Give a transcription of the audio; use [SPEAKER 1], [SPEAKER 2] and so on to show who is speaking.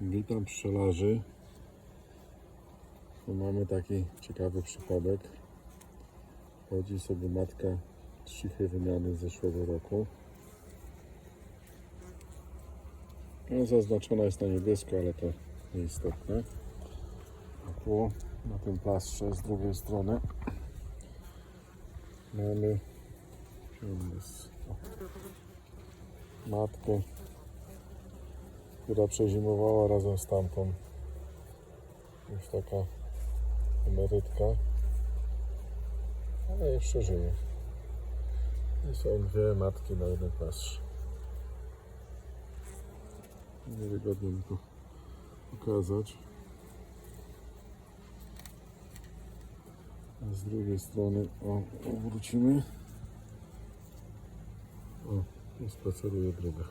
[SPEAKER 1] Witam pszczelarzy. Tu mamy taki ciekawy przypadek. Chodzi sobie matka cichej wymiany z zeszłego roku. No, zaznaczona jest na niebiesko, ale to nieistotne. A tu na tym plastrze z drugiej strony mamy matkę która przezimowała razem z tamtą. Już taka emerytka. Ale jeszcze żyje. I są dwie matki na jednym plastrze. Niewygodnie mi to pokazać. A z drugiej strony, o, obrócimy. O, tu spaceruje druga.